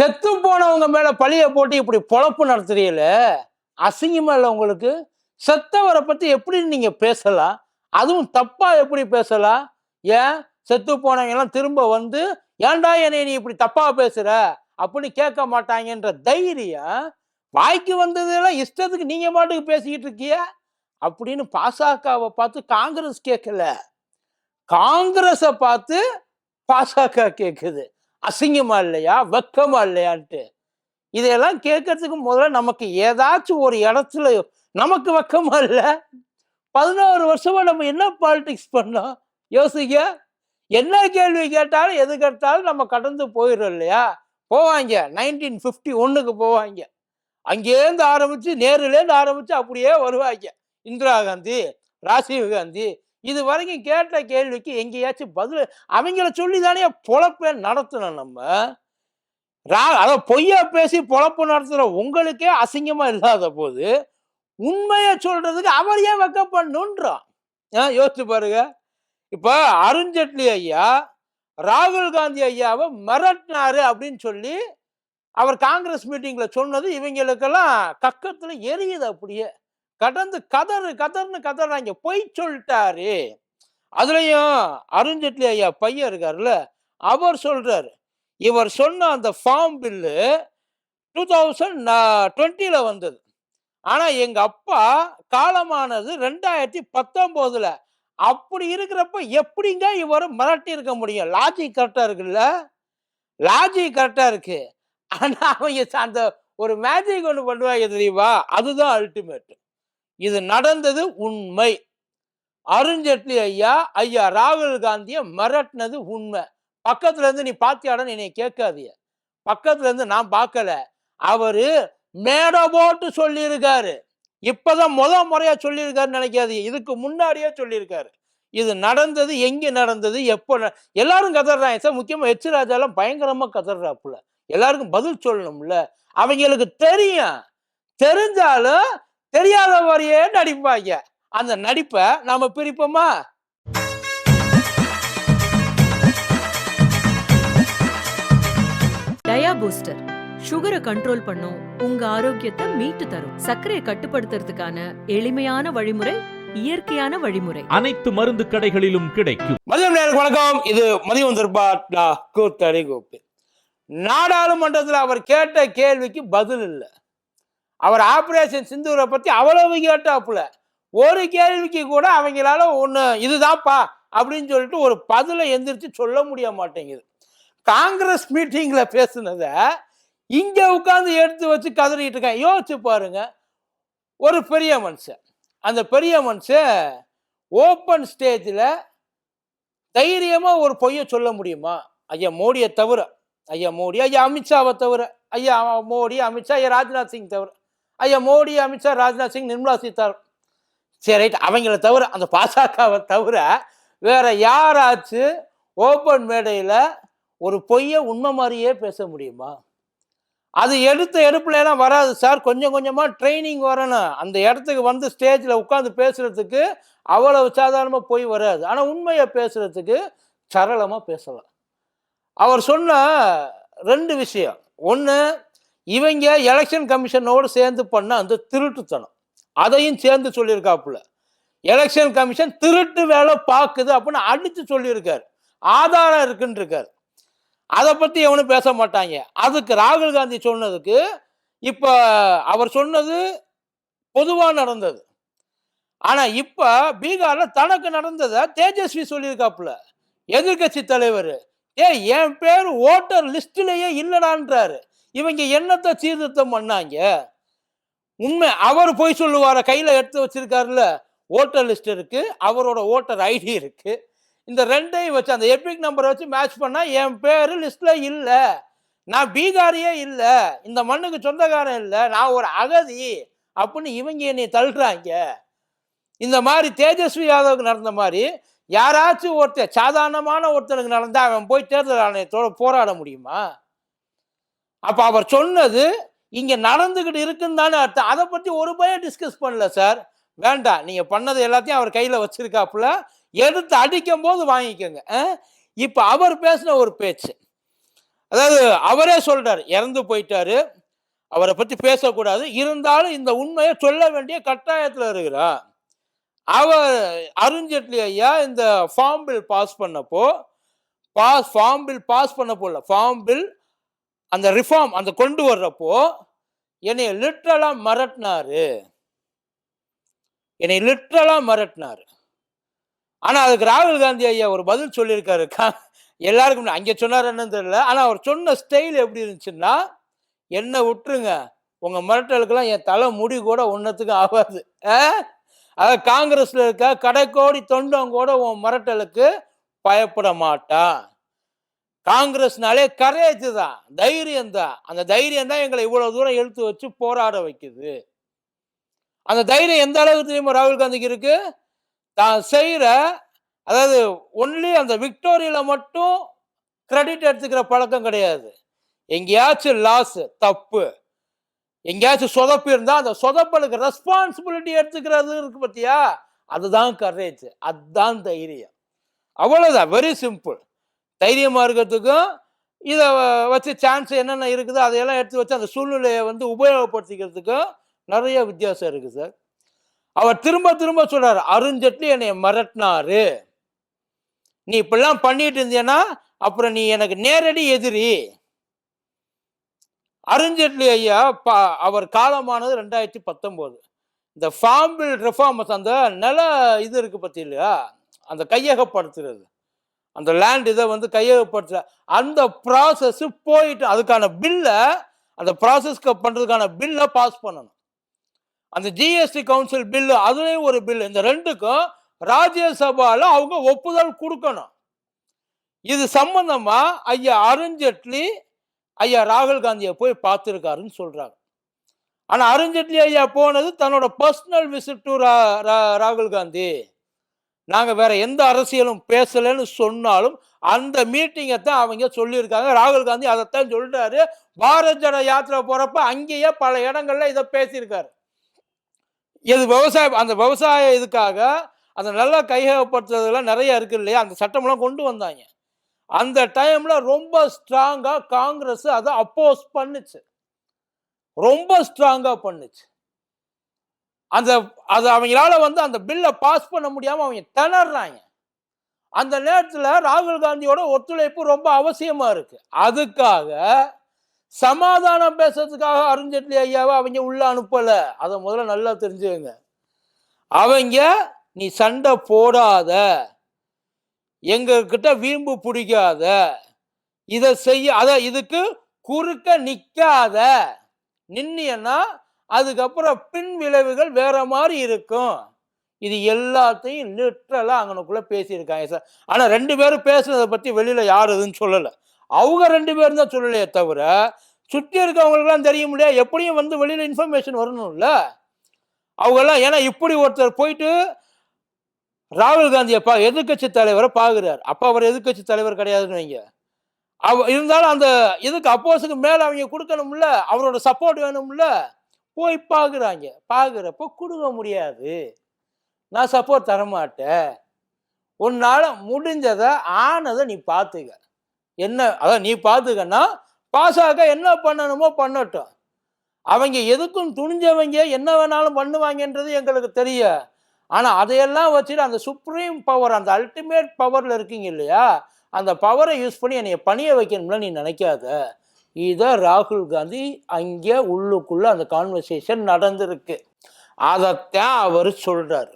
செத்து போனவங்க மேல பழிய போட்டு இப்படி பொழப்பு நடத்துறீங்கள? அசிங்கமா இல்லை உங்களுக்கு? செத்தவரை பத்தி எப்படி நீங்க பேசலாம்? அதுவும் தப்பா எப்படி பேசலாம்? ஏன்? செத்து போனவங்க எல்லாம் திரும்ப வந்து ஏன்டா என்னை நீ இப்படி தப்பா பேசுற? அப்படின்னு கேட்க மாட்டாங்கன்ற தைரியம் வாய்க்கு வந்ததெல்லாம் இஷ்டத்துக்கு நீங்க மாட்டுக்கு பேசிக்கிட்டு இருக்கிய? அப்படின்னு பாசகவை பார்த்து காங்கிரஸ் கேட்கல. காங்கிரஸை பார்த்து பாசக கேட்குது அசிங்கமா இல்லையா? வெக்கமா இல்லையான்ட்டு. இதையெல்லாம் கேட்கறதுக்கு முதல்ல நமக்கு ஏதாச்சும் ஒரு இடத்துல நமக்கு வெக்கமா இல்லை. பதினோரு வருஷமா நம்ம என்ன பாலிடிக்ஸ் பண்ணோம்? யோசிக்க என்ன கேள்வி கேட்டாலும் எது கேட்டாலும் நம்ம கடந்து போயிடும் இல்லையா? போவாங்க. நைன்டீன் ஃபிஃப்டி ஒன்னுக்கு போவாங்க. அங்கேருந்து ஆரம்பிச்சு நேருலேருந்து ஆரம்பிச்சு அப்படியே வருவாங்க. இந்திரா காந்தி ராஜீவ் காந்தி இது வரைக்கும் கேட்ட கேள்விக்கு எங்கேயாச்சும் பதில் அவங்கள சொல்லி தானே பொழப்பே நடத்தணும் நம்ம? ரா பொய்யா பேசி பொழப்பு நடத்துகிற உங்களுக்கே அசிங்கமா இல்லாத போது உண்மையை சொல்றதுக்கு அவர் ஏன் வெக்கப்படணுன்றான் ஆ, யோசிச்சு பாருங்க. இப்போ அருண்ஜேட்லி ஐயா ராகுல் காந்தி ஐயாவை மிரட்டினாரு அப்படின்னு சொல்லி அவர் காங்கிரஸ் மீட்டிங்கில் சொன்னது இவங்களுக்கெல்லாம் கக்கத்தில் எரியுது அப்படியே. கடந்து கதறு கதர்னு கதறாங்க. பொய் சொல்லிட்டாரு. அதுலயும் அருண்ஜேட்லி ஐயா பையன் இருக்காருல்ல அவர் சொல்றாரு. இவர் சொன்ன அந்த ஃபார்ம் பில்லு டூ தௌசண்ட் டுவெண்ட்டில வந்தது. ஆனா எங்க அப்பா காலமானது ரெண்டாயிரத்தி பத்தொன்பதுல அப்படி இருக்கிறப்ப எப்படிங்க இவரை மிரட்டி இருக்க முடியும்? லாஜிக் கரெக்டா இருக்குல்ல? லாஜிக் கரெக்டா இருக்கு. ஆனா அவங்க அந்த ஒரு மேஜிக் ஒன்று பண்ணுவாங்க தெரியுமா? அதுதான் அல்டிமேட் இது நடந்தது உண்மை. அருண்ஜேட்லி ஐயா ஐயா ராகுல் காந்தியை மிரட்டினது உண்மை. பக்கத்துல இருந்து நீ பாத்தியாடன்னு என்னை கேட்காதிய பக்கத்துல இருந்து நான் பார்க்கல. அவரு மேடை போட்டு சொல்லியிருக்காரு. இப்பதான் முத முறையா சொல்லியிருக்காருன்னு நினைக்காதீங்க. இதுக்கு முன்னாடியே சொல்லியிருக்காரு. இது நடந்தது எங்க நடந்தது எப்போ எல்லாரும் கதறாங்க சார். முக்கியமா எச் ராஜாலாம் பயங்கரமா கதறாப்புல. எல்லாருக்கும் பதில் சொல்லணும்ல. அவங்களுக்கு தெரியும். தெரிஞ்சாலும் தெரியாத மாதிரியே நடிப்பாங்க. அந்த நடிப்பை நாம பிரிப்போமா? டயா பூஸ்டர். சுகரை கண்ட்ரோல் பண்ணும். உங்க ஆரோக்கியத்தை மீட்டு தரும். சர்க்கரையை கட்டுப்படுத்துறதுக்கான எளிமையான வழிமுறை இயற்கையான வழிமுறை. அனைத்து மருந்து கடைகளிலும் கிடைக்கும். மதியம் நேருக்கு வணக்கம். இது மதியம் திருப்பாட்லா கூத்தடி கோப்பு நாடாளுமன்றத்தில் அவர் கேட்ட கேள்விக்கு பதில் இல்லை. அவர் ஆப்ரேஷன் சிந்தூரை பற்றி அவ்வளவு கேட்டாப்புல. ஒரு கேள்விக்கு கூட அவங்களால ஒன்று இதுதான்ப்பா அப்படின்னு சொல்லிட்டு ஒரு பதிலை எந்திரிச்சு சொல்ல முடிய மாட்டேங்குது. காங்கிரஸ் மீட்டிங்கில் பேசுனதை இங்கே உட்காந்து எடுத்து வச்சு கதறிட்டு இருக்கேன். யோசிச்சு பாருங்க. ஒரு பெரிய மனுஷன். அந்த பெரிய மனுஷன் ஓப்பன் ஸ்டேஜில் தைரியமாக ஒரு பொய்யை சொல்ல முடியுமா? ஐயா மோடியை தவிர. ஐயா மோடி. ஐயா அமித்ஷாவை தவிர. ஐயா மோடி அமித்ஷா. ஐயா ராஜ்நாத் சிங் தவிர. ஐயா மோடி அமித்ஷா ராஜ்நாத் சிங் நிர்மலா சீதாராமன் சரி ரைட். அவங்கள தவிர அந்த பாஜகவை தவிர வேற யாராச்சும் ஓப்பன் மேடையில் ஒரு பொய்யை உண்மை மாதிரியே பேச முடியுமா? அது எடுத்த எடுப்புலலாம் வராது சார். கொஞ்சம் கொஞ்சமாக ட்ரைனிங் வரணும். அந்த இடத்துக்கு வந்து ஸ்டேஜில் உட்காந்து பேசுகிறதுக்கு அவ்வளவு சாதாரணமாக போய் வராது. ஆனால் உண்மையை பேசுகிறதுக்கு சரளமாக பேசலாம். அவர் சொன்ன ரெண்டு விஷயம். ஒன்று இவங்க எலெக்ஷன் கமிஷனோடு சேர்ந்து பண்ண அந்த திருட்டுத்தனம். அதையும் சேர்ந்து சொல்லியிருக்காப்புல. எலெக்ஷன் கமிஷன் திருட்டு வேலை பார்க்குது அப்படின்னு அடித்து சொல்லியிருக்காரு. ஆதாரம் இருக்குன்றிருக்கார். அதை பற்றி எவனும் பேச மாட்டாங்க. அதுக்கு ராகுல் காந்தி சொன்னதுக்கு இப்போ அவர் சொன்னது பொதுவாக நடந்தது. ஆனால் இப்போ பீகாரில் தனக்கு நடந்ததை தேஜஸ்வி சொல்லியிருக்காப்புல. எதிர்க்கட்சி தலைவர். ஏ என் பேர் ஓட்டர் லிஸ்ட்லேயே இல்லடான்றாரு. இவங்க என்னத்தை சீர்திருத்தம் பண்ணாங்க? உண்மை அவர் போய் சொல்லுவார? கையில் எடுத்து வச்சிருக்காருல்ல ஓட்டர் லிஸ்ட் இருக்கு அவரோட ஓட்டர் ஐடி இருக்கு. இந்த ரெண்டையும் வச்சு அந்த எபிக் நம்பரை வச்சு மேட்ச் பண்ணால் என் பேர் லிஸ்ட்ல இல்லை. நான் பீகாரியே இல்லை. இந்த மண்ணுக்கு சொந்தக்காரன் இல்லை. நான் ஒரு அகதி அப்படின்னு இவங்க என்னை தள்ளுறாங்க. இந்த மாதிரி தேஜஸ்வி யாதவுக்கு நடந்த மாதிரி யாராச்சும் ஒருத்தர் சாதாரணமான ஒருத்தனுக்கு நடந்தால் அவன் போய் தேர்தல் ஆணையத்தோட போராட முடியுமா? அப்போ அவர் சொன்னது இங்கே நடந்துக்கிட்டு இருக்குன்னு தானே அர்த்தம். அதை பற்றி ஒரு பயம் டிஸ்கஸ் பண்ணல சார் வேண்டாம். நீங்கள் பண்ணது எல்லாத்தையும் அவர் கையில் வச்சுருக்காப்புல. எடுத்து அடிக்கும் போது வாங்கிக்கோங்க இப்போ அவர் பேசின ஒரு பேச்சு. அதாவது அவரே சொல்கிறார் இறந்து போயிட்டாரு. அவரை பற்றி பேசக்கூடாது. இருந்தாலும் இந்த உண்மையை சொல்ல வேண்டிய கட்டாயத்தில் இருக்கிறார். அவர் அருண்ஜேட்லி ஐயா இந்த ஃபார்ம் பில் பாஸ் பண்ணப்போ பாஸ் ஃபார்ம் பில் பாஸ் பண்ண போல ஃபார்ம் பில் அந்த ரிஃபார்ம் அந்த கொண்டு வர்றப்போ என்னை லிட்ரலாக மிரட்டினாரு. என்னை லிட்ரலாக மிரட்டினாரு. ஆனால் அதுக்கு ராகுல் காந்தி ஐயா ஒரு பதில் சொல்லியிருக்காரு. எல்லாருக்கும் அங்கே சொன்னார் என்னன்னு தெரியல. ஆனால் அவர் சொன்ன ஸ்டைல் எப்படி இருந்துச்சுன்னா என்ன விட்டுருங்க. உங்கள் மிரட்டலுக்கெல்லாம் என் தலை முடி கூட ஒன்றத்துக்கு ஆகாது. ஆ? அதாவது காங்கிரஸில் இருக்க கடைக்கோடி தொண்டம் கூட உன் மிரட்டலுக்கு பயப்பட மாட்டான். காங்கிரஸ்னாலே கரேஜ் தான் தைரியம் தான். அந்த தைரியம் தான் எங்களை இவ்வளவு தூரம் எழுத்து வச்சு போராட வைக்குது. அந்த தைரியம் எந்த அளவுக்கு தெரியுமா ராகுல் காந்திக்கு இருக்கு? தான் செய்கிற அதாவது ஒன்லி அந்த விக்டோரியில மட்டும் கிரெடிட் எடுத்துக்கிற பழக்கம் கிடையாது. எங்கேயாச்சும் லாஸ் தப்பு. எங்கேயாச்சும் சொதப்பு இருந்தா அந்த சொதப்பலுக்கு ரெஸ்பான்சிபிலிட்டி எடுத்துக்கிறது இருக்கு பத்தியா? அதுதான் கரேஜ் அதுதான் தைரியம். அவ்வளவுதான் வெரி சிம்பிள் தைரியமாக இருக்கிறதுக்கும் இதை வச்சு சான்ஸ் என்னென்ன இருக்குதோ அதையெல்லாம் எடுத்து வச்சு அந்த சூழ்நிலையை வந்து உபயோகப்படுத்திக்கிறதுக்கும் நிறைய வித்தியாசம் இருக்குது சார் அவர் திரும்ப திரும்ப சொல்கிறார் அருண்ஜெட்லி என்னை மிரட்டினாரு. நீ இப்படிலாம் பண்ணிட்டு இருந்தீன்னா அப்புறம் நீ எனக்கு நேரடி எதிரி. அருண்ஜேட்லி ஐயா பா அவர் காலமானது ரெண்டாயிரத்தி பத்தொம்போது. இந்த ஃபார்ம் பில் ரிஃபார்மஸ் அந்த நில இது இருக்குது பற்றி இல்லையா? அந்த கையகப்படுத்துறது. அந்த லேண்ட் இதை வந்து கையகப்படுத்த அந்த ப்ராசஸ் போயிட்டு அதுக்கான பில்லை அந்த ப்ராசஸ்க்கு பண்ணுறதுக்கான பில்லை பாஸ் பண்ணணும். அந்த ஜிஎஸ்டி கவுன்சில் பில்லு அதுலேயும் ஒரு பில்லு இந்த ரெண்டுக்கும் ராஜ்யசபாவில் அவங்க ஒப்புதல் கொடுக்கணும். இது சம்பந்தமாக ஐயா அருண்ஜேட்லி ஐயா ராகுல் காந்தியை போய் பார்த்துருக்காருன்னு சொல்கிறாங்க ஆனால் அருண்ஜேட்லி ஐயா போனது தன்னோட பர்சனல் விசிட் டு ராகுல் காந்தி. நாங்கள் வேற எந்த அரசியலும் பேசலைன்னு சொன்னாலும் அந்த மீட்டிங்கை தான் அவங்க சொல்லியிருக்காங்க. ராகுல் காந்தி அதைத்தான் சொல்றாரு. பாரத் ஜன யாத்திரை போகிறப்ப அங்கேயே பல இடங்கள்ல இதை பேசியிருக்காரு. இது விவசாய அந்த விவசாய இதுக்காக அந்த நல்லா கையகப்படுத்துறதுலாம் நிறைய இருக்கு இல்லையா? அந்த சட்டம்லாம் கொண்டு வந்தாங்க. அந்த டைம்ல ரொம்ப ஸ்ட்ராங்காக காங்கிரஸ் அதை அப்போஸ் பண்ணுச்சு. ரொம்ப ஸ்ட்ராங்காக பண்ணுச்சு. அந்த அது அவங்களால வந்து அந்த பில்லை பாஸ் பண்ண முடியாமல் அவங்க திணறாங்க. அந்த நேரத்தில் ராகுல் காந்தியோட ஒத்துழைப்பு ரொம்ப அவசியமாக இருக்குது அதுக்காக சமாதானம் பேசுறதுக்காக அருண்ஜேட்லி ஐயாவை அவங்க உள்ள அனுப்பலை. அதை முதல்ல நல்லா தெரிஞ்சுக்கங்க. அவங்க நீ சண்டை போடாத. எங்ககிட்ட வீம்பு பிடிக்காத. இதை செய்ய அதை இதுக்கு குறுக்க நிற்காத நின்னியன்னா அதுக்கப்புறம் பின் விளைவுகள் வேற மாதிரி இருக்கும். இது எல்லாத்தையும் லிட்ரலாக அங்கனுக்குள்ள பேசியிருக்காங்க சார். ஆனால் ரெண்டு பேரும் பேசுனதை பற்றி வெளியில் யார் எதுன்னு சொல்லலை. அவங்க ரெண்டு பேரும் தான் சொல்லலையே தவிர சுற்றி இருக்கவங்களுக்குலாம் தெரிய முடியாது. எப்படியும் வந்து வெளியில் இன்ஃபர்மேஷன் வரணும்ல. அவங்கெல்லாம் ஏன்னா இப்படி ஒருத்தர் போயிட்டு ராகுல் காந்தியை பா எதிர்க்கட்சி தலைவரை பார்க்குறாரு. அப்போ அவர் எதிர்க்கட்சி தலைவர் கிடையாதுன்னு வைங்க. அவ இருந்தாலும் அந்த இதுக்கு அப்போஸுக்கு மேலே அவங்க கொடுக்கணும்ல. அவரோட சப்போர்ட் வேணும்ல. போய் பார்க்குறாங்க பார்க்குறப்போ கொடுக்க முடியாது. நான் சப்போர்ட் தரமாட்டேன். உன்னால் முடிஞ்சதை ஆனதை நீ பார்த்துக்க என்ன அதான் நீ பார்த்துக்கன்னா பாஸ் என்ன பண்ணணுமோ பண்ணட்டும். அவங்க எதுக்கும் துணிஞ்சவங்க என்ன வேணாலும் பண்ணுவாங்கன்றது எங்களுக்கு தெரிய. ஆனால் அதையெல்லாம் வச்சுட்டு அந்த சுப்ரீம் பவர் அந்த அல்டிமேட் பவரில் இருக்கீங்க இல்லையா? அந்த பவரை யூஸ் பண்ணி என்னைய பணிய வைக்கணும்ல நீ நினைக்காத. இதை ராகுல் காந்தி அங்கே உள்ளுக்குள்ளே அந்த கான்வர்சேஷன் நடந்திருக்கு. அதைத்தான் அவர் சொல்கிறார்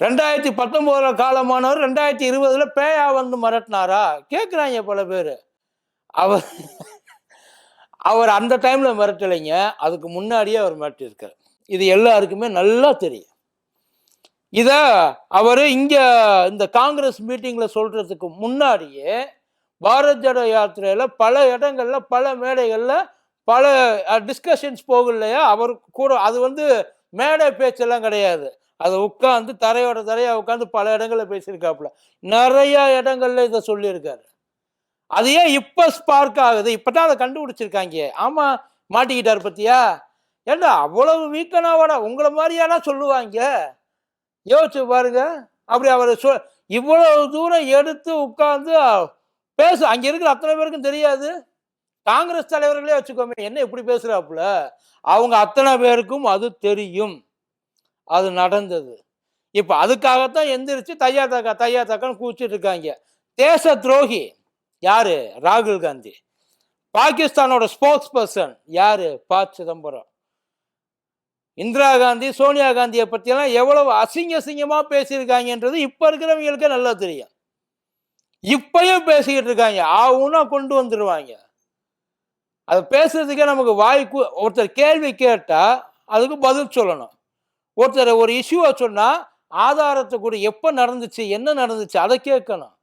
ரெண்டாயிரத்தி பத்தொம்போதில் காலமானவர் ரெண்டாயிரத்தி இருபதில் பேயா வந்து மிரட்டினாரா? கேட்குறாங்க பல பேர். அவர் அவர் அந்த டைமில் மிரட்டலைங்க. அதுக்கு முன்னாடியே அவர் மிரட்டியிருக்கார். இது எல்லாருக்குமே நல்லா தெரியும். இதை அவர் இங்கே இந்த காங்கிரஸ் மீட்டிங்கில் சொல்கிறதுக்கு முன்னாடியே பாரத் ஜடோ யாத்திரையில் பல இடங்களில் பல மேடைகளில் பல டிஸ்கஷன்ஸ் போகும் இல்லையா அவர் கூட அது வந்து மேடை பேச்செல்லாம் கிடையாது. அதை உட்காந்து தரையோட தரையாக உட்காந்து பல இடங்களில் பேசியிருக்காப்புல. நிறைய இடங்கள்ல இதை சொல்லியிருக்காரு. அது ஏன் இப்போ ஸ்பார்க் ஆகுது? இப்பதான் அதை கண்டுபிடிச்சிருக்காங்க. ஆமாம் மாட்டிக்கிட்டார் பத்தியா? ஏண்டா அவ்வளவு வீக்கனாவோட உங்களை மாதிரியானா சொல்லுவாங்க. யோசிச்சு பாருங்க. அப்படி அவர் சொ இவ்வளவு தூரம் எடுத்து உட்காந்து பேசு அங்க இருக்கிற அத்தனை பேருக்கும் தெரியாது. காங்கிரஸ் தலைவர்களே வச்சுக்கோமே என்ன இப்படி பேசுறாப்புல? அவங்க அத்தனை பேருக்கும் அது தெரியும். அது நடந்தது. இப்ப அதுக்காகத்தான் எந்திரிச்சு தையா தக்கா தையா தக்கான்னு கூச்சிட்டு இருக்காங்க. தேச துரோகி யாரு? ராகுல் காந்தி. பாகிஸ்தானோட ஸ்போக்ஸ் பர்சன் யாரு? ப. சிதம்பரம். இந்திரா காந்தி சோனியா காந்தியை பற்றியெல்லாம் எவ்வளவு அசிங்க அசிங்கமா பேசியிருக்காங்கன்றது இப்ப இருக்கிறவங்களுக்கு நல்லா தெரியும். இப்பயும் பேசிக்கிட்டு இருக்காங்க. ஆவுன்னா கொண்டு வந்துடுவாங்க அதை பேசுறதுக்கே நமக்கு வாய்ப்பு ஒருத்தர் கேள்வி கேட்டால் அதுக்கு பதில் சொல்லணும். ஒருத்தர் ஒரு இஷ்யூவை சொன்னால் ஆதாரத்தை கூட எப்போ நடந்துச்சு என்ன நடந்துச்சு அதை கேட்கணும்.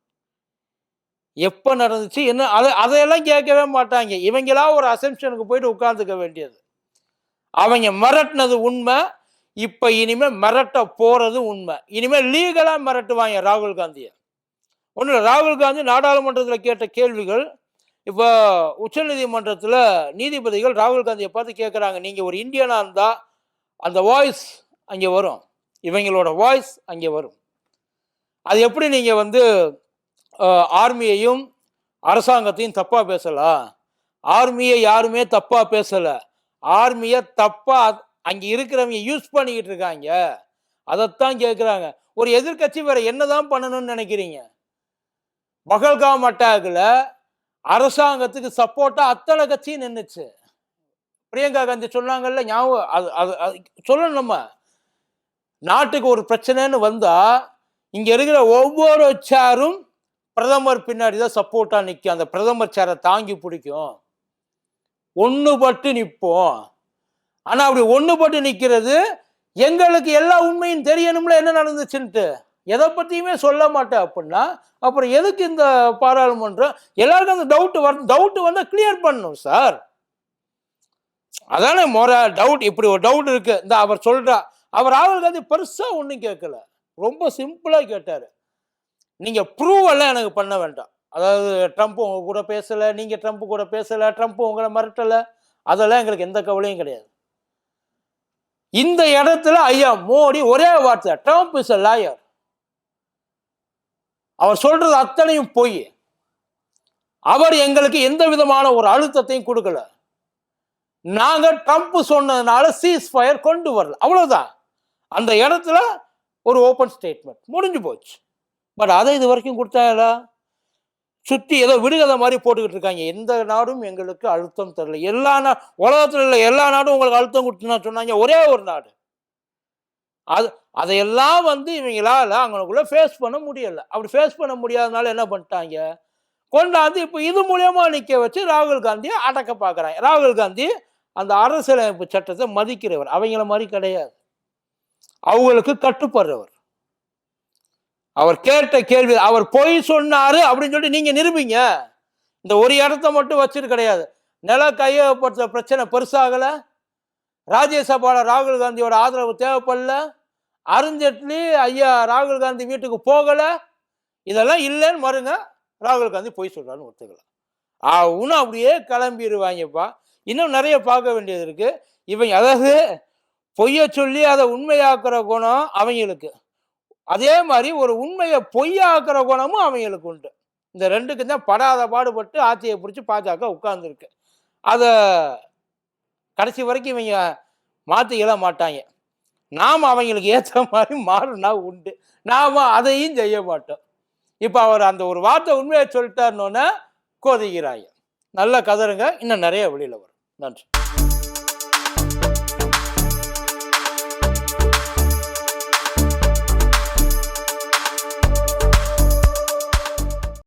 எப்போ நடந்துச்சு என்ன அதை அதையெல்லாம் கேட்கவே மாட்டாங்க. இவங்களா ஒரு அசம்ஷனுக்கு போயிட்டு உட்காந்துக்க வேண்டியது. அவங்க மிரட்டினது உண்மை. இப்போ இனிமேல் மிரட்ட போகிறது உண்மை. இனிமேல் லீகலாக மிரட்டுவாங்க ராகுல் காந்தியை. ஒன்றும் ராகுல் காந்தி நாடாளுமன்றத்தில் கேட்ட கேள்விகள் இப்போ உச்சநீதிமன்றத்தில் நீதிபதிகள் ராகுல் காந்தியை பார்த்து கேட்குறாங்க நீங்கள் ஒரு இந்தியனாக இருந்தால் அந்த வாய்ஸ் அங்கே வரும். இவங்களோட வாய்ஸ் அங்கே வரும். அது எப்படி நீங்கள் வந்து ஆர்மியையும் அரசாங்கத்தையும் தப்பாக பேசலாம் ஆர்மியை யாருமே தப்பாக பேசலை. ஆர்மியை தப்பாக அங்கே இருக்கிறவங்க யூஸ் பண்ணிக்கிட்டு இருக்காங்க. அதைத்தான் கேட்குறாங்க ஒரு எதிர்க்கட்சி என்ன என்னதான் பண்ணணும்னு நினைக்கிறீங்க? பகல்காம் மட்டாகில் அரசாங்கத்துக்கு சப்போர்ட்டாக அத்தனை கட்சியும் நின்றுச்சு பிரியங்கா காந்தி சொன்னாங்கல்ல ஞாபகம் அது அது அது சொல்லணும் நம்ம. நாட்டுக்கு ஒரு பிரச்சனைன்னு வந்தால் இங்கே இருக்கிற ஒவ்வொரு சேரும் பிரதமர் பின்னாடி தான் சப்போர்ட்டாக நிற்கும் அந்த பிரதமர் சேரை தாங்கி பிடிக்கும். ஒன்றுபட்டு நிற்போம் ஆனால் அப்படி ஒன்றுபட்டு நிற்கிறது எங்களுக்கு எல்லா உண்மையும் தெரியணும்ல என்ன நடந்துச்சுன்ட்டு. எதை பற்றியுமே சொல்ல மாட்டேன் அப்படின்னா அப்புறம் எதுக்கு இந்த பாராளுமன்றம்? எல்லாருக்கும் அந்த டவுட் வர டவுட்டு வந்தால் கிளியர் பண்ணணும் சார் அதானே முறை டவுட் இப்படி ஒரு டவுட் இருக்கு. இந்த அவர் சொல்கிறா அவர் ராகுல் காந்தி பெருசாக ஒன்றும் கேட்கல. ரொம்ப சிம்பிளாக கேட்டார். நீங்கள் ப்ரூவ் எல்லாம் எனக்கு பண்ண வேண்டாம். அதாவது ட்ரம்ப் உங்க கூட பேசலை நீங்கள் ட்ரம்ப் கூட பேசலை ட்ரம்ப் உங்களை மிரட்டலை அதெல்லாம் எங்களுக்கு எந்த கவலையும் கிடையாது. இந்த இடத்துல ஐயா மோடி ஒரே வார்த்தை ட்ரம்ப் இஸ் அ லாயர் அவர் சொல்றது அத்தனையும் பொய். அவர் எங்களுக்கு எந்த விதமான ஒரு அழுத்தத்தையும் கொடுக்கல. நாங்க ட்ரம்ப் சொன்னதுனால சீஸ் ஃபயர் கொண்டு வரல. அவ்வளவுதான். அந்த இடத்துல ஒரு ஓப்பன் ஸ்டேட்மெண்ட் முடிஞ்சு போச்சு. பட் அதை இது வரைக்கும் கொடுத்தாங்களா சுற்றி ஏதோ விடுகதை மாதிரி போட்டுக்கிட்டு இருக்காங்க. எந்த நாடும் எங்களுக்கு அழுத்தம் தரல. எல்லா நா உலகத்தில் உள்ள எல்லா நாடும் உங்களுக்கு அழுத்தம் கொடுத்துனா சொன்னாங்க. ஒரே ஒரு நாடு. அது அதையெல்லாம் வந்து இவங்களால் அவங்களுக்குள்ளே ஃபேஸ் பண்ண முடியல. அப்படி ஃபேஸ் பண்ண முடியாதனால என்ன பண்ணிட்டாங்க? கொண்டாந்து இப்போ இது மூலயமா நிற்க வச்சு ராகுல் காந்தியை அடக்க பார்க்குறாங்க ராகுல் காந்தி அந்த அரசியலமைப்பு சட்டத்தை மதிக்கிறவர். அவங்கள மாதிரி கிடையாது. அவங்களுக்கு கட்டுப்படுறவர். அவர் கேட்ட கேள்வி அவர் பொய் சொன்னார் அப்படின்னு சொல்லிட்டு நீங்கள் நிரூபிங்க. இந்த ஒரு இடத்த மட்டும் வச்சுட்டு கிடையாது. நில கையகப்படுத்த பிரச்சனை பெருசாகலை. ராஜ்யசபாவில் ராகுல் காந்தியோட ஆதரவு தேவைப்படல. அருண்ஜேட்லி ஐயா ராகுல் காந்தி வீட்டுக்கு போகலை. இதெல்லாம் இல்லைன்னு மறுங்க. ராகுல் காந்தி பொய் சொல்கிறான்னு ஒத்துக்கலாம் அவனும் அப்படியே கிளம்பிடுவாங்கப்பா இன்னும் நிறைய பார்க்க வேண்டியது இருக்குது இவங்க அதாவது பொய்யை சொல்லி அதை உண்மையாக்குற குணம் அவங்களுக்கு. அதே மாதிரி ஒரு உண்மையை பொய்யாக்குற குணமும் அவங்களுக்கு உண்டு. இந்த ரெண்டுக்கு தான் படாத பாடுபட்டு ஆட்சியை பிடிச்சி பாஜக உட்கார்ந்துருக்கு. அதை கடைசி வரைக்கும் இவங்க மாற்றிக்கல மாட்டாங்க. நாம் அவங்களுக்கு ஏற்ற மாதிரி மாறினா உண்டு. நாம் அதையும் செய்ய மாட்டோம். இப்போ அவர் அந்த ஒரு வார்த்தை உண்மையை சொல்லிட்டாருன்னொன்னே கோதிக்கிறாங்க. நல்ல கதருங்க. இன்னும் நிறைய வெளியில் வரும். நன்றி.